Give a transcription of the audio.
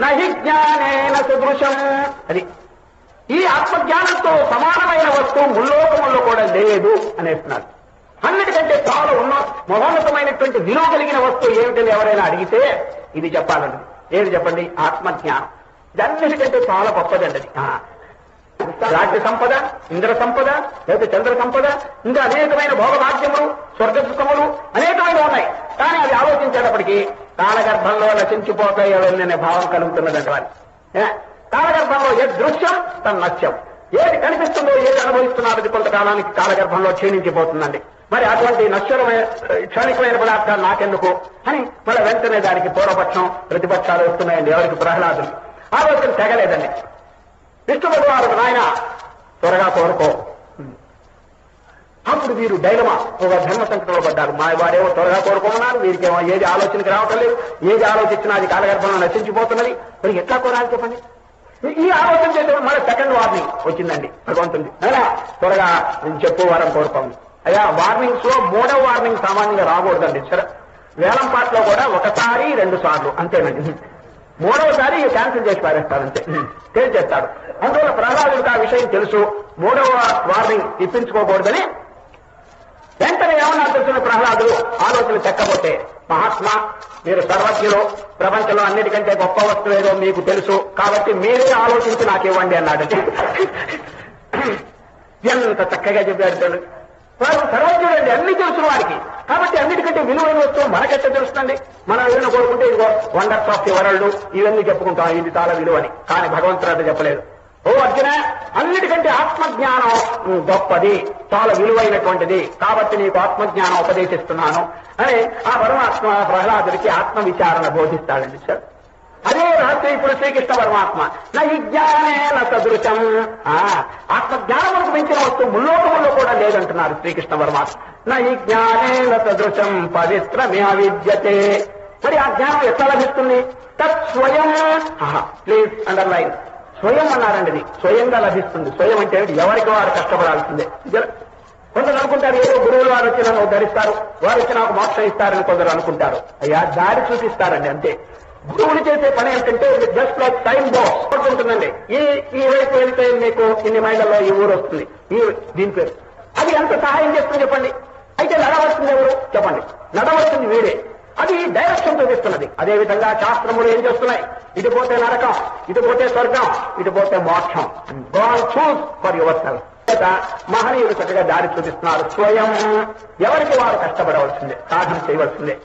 నహి జ్ఞానేన సదృశం. అది ఈ ఆత్మజ్ఞానంతో సమానమైన వస్తువు ముల్లోకముల్లో కూడా లేదు అనేస్తున్నాడు అన్నిటికంటే చాలా ఉన్న మహోన్నతమైనటువంటి విలువ కలిగిన వస్తువు ఏమిటని ఎవరైనా అడిగితే ఇది చెప్పాలండి. ఏది చెప్పండి? ఆత్మజ్ఞానం. ఇది చాలా గొప్పదండి అది. రాజ్య సంపద ఇంద్ర సంపద లేదా చంద్ర సంపద ఇంకా అనేకమైన భోగభాగ్యములు స్వర్గ సుఖములు అనేకమైన ఉన్నాయి. కానీ అది ఆలోచించేటప్పటికీ కాలగర్భంలో నశించిపోతాయో అనే భావం కలుగుతున్నదండి వారి ఏ? కాలగర్భంలో ఏ దృశ్యం? తన నత్యం ఏది కనిపిస్తుందో ఏది అనుభవిస్తున్నారో అది కొంతకాలానికి కాలగర్భంలో క్షీణించిపోతుందండి. మరి అటువంటి నశ్వరమైన క్షణికమైన పదార్థాలు నాకెందుకు? అని మళ్ళీ వెంటనే దానికి పూర్వపక్షం ప్రతిపక్షాలు వస్తున్నాయండి ఎవరికి? ప్రహ్లాదులు. ఆలోచన తెగలేదండి. విష్ణు భగవానుడు నాయన త్వరగా కోరుకో. అప్పుడు వీరు డైలమా? ఒక ధర్మ సంకటంలో పడ్డారు. మా వారేమో త్వరగా కోరుకోమన్నారు. వీరికేమో ఏది ఆలోచనకి రావటం లేదు. ఏది ఆలోచించినా అది కాలగర్భంలో నశించిపోతున్నది. మరి ఎట్లా కోరాలి చెప్పండి? ఈ- ఆలోచన చేసేప్పుడు మళ్ళీ సెకండ్ వార్నింగ్ వచ్చిందండి. భగవంతుంది అలా త్వరగా నేను చెప్పు వారం కోరుకోండి. అయ్యా వార్నింగ్స్లో మూడవ వార్నింగ్ సామాన్యంగా రాకూడదండి. సరే. వేలం పాటలో కూడా ఒకసారి రెండు సార్లు. అంతేనండి. మూడవసారి క్యాన్సిల్ చేసి పారేస్తారు అంతే. తేల్చేస్తాడు అందువల్ల ప్రహ్లాదుడికి ఆ విషయం తెలుసు. మూడవ వార్నింగ్ ఇప్పించుకోకూడదని ప్రహ్లాదులు ఆలోచన చెక్కబోతే మహాత్మా మీరు సర్వజ్ఞులు ప్రపంచంలో అన్నిటికంటే గొప్ప వస్తువు ఏదో మీకు తెలుసు. కాబట్టి మీరే ఆలోచించి నాకు ఇవ్వండి అన్నాడు. ఎంత చక్కగా చెప్పాడు చూడండి. వారు సర్వజ్ఞుడండి అన్ని తెలుసు వారికి. కాబట్టి అన్నిటికంటే విలువైన వస్తువు మనకెట్ట తెలుస్తుంది మనం ఏదైనా కోరుకుంటే ఇదిగో వండర్స్ ఆఫ్ ది వరల్డ్ ఇవన్నీ చెప్పుకుంటాం ఇది చాలా విలువని. కానీ భగవంతుడు అది చెప్పలేదు. ఓ అర్జున అన్నిటికంటే ఆత్మజ్ఞానం గొప్పది చాలా విలువైనటువంటిది. కాబట్టి నీకు ఆత్మజ్ఞానం ఉపదేశిస్తున్నాను. అని ఆ పరమాత్మ ప్రహ్లాదుడికి ఆత్మ విచారణ బోధిస్తాడండి సార్. అదే రహస్యం ఇప్పుడు శ్రీకృష్ణ పరమాత్మ నా ఈ జ్ఞానేన సదృశం. ఆ, ఆత్మజ్ఞానములకు మించిన వస్తువు ముల్లోకములో కూడా లేదంటున్నారు శ్రీకృష్ణ పరమాత్మ. నా ఈ సదృశం పవిత్రమే విద్యతే మరి ఆ జ్ఞానం ఎట్లా లభిస్తుంది? తత్ స్వయం. ప్లీజ్ అండర్లైన్ స్వయం అన్నారండి ఇది స్వయంగా లభిస్తుంది. స్వయం అంటే ఎవరికి వారు కష్టపడాల్సిందే. కొందరు అనుకుంటారు ఏదో గురువులు వారు వచ్చి నన్ను ధరిస్తారు. వారు వచ్చి నాకు మోక్ష ఇస్తారని కొందరు అనుకుంటారు. అయ్యా దారి చూపిస్తారండి అంతే. గురువులు చేసే పని ఏంటంటే జస్ట్ లైక్ టైం బాక్స్ ఉంటుందండి. ఈ ఈ వైపు వెళ్తే మీకు ఇన్ని మైళ్ళలో ఈ ఊరు వస్తుంది. ఈ దీని పేరు. అది ఎంత సహాయం చేస్తుంది చెప్పండి. అయితే నడవలసింది ఎవరు? చెప్పండి. నడవలసింది వీడే. అది డైరెక్షన్ చూపిస్తున్నది అదే విధంగా శాస్త్రములు ఏం చేస్తున్నాయి? ఇటు పోతే నరకం ఇటు పోతే స్వర్గం ఇటు పోతే మోక్షం. Gone choose for yourself మహనీయులు చక్కగా దారి చూపిస్తున్నారు. స్వయం. ఎవరికి వారు కష్టపడవలసిందే సాధన చేయవలసిందే.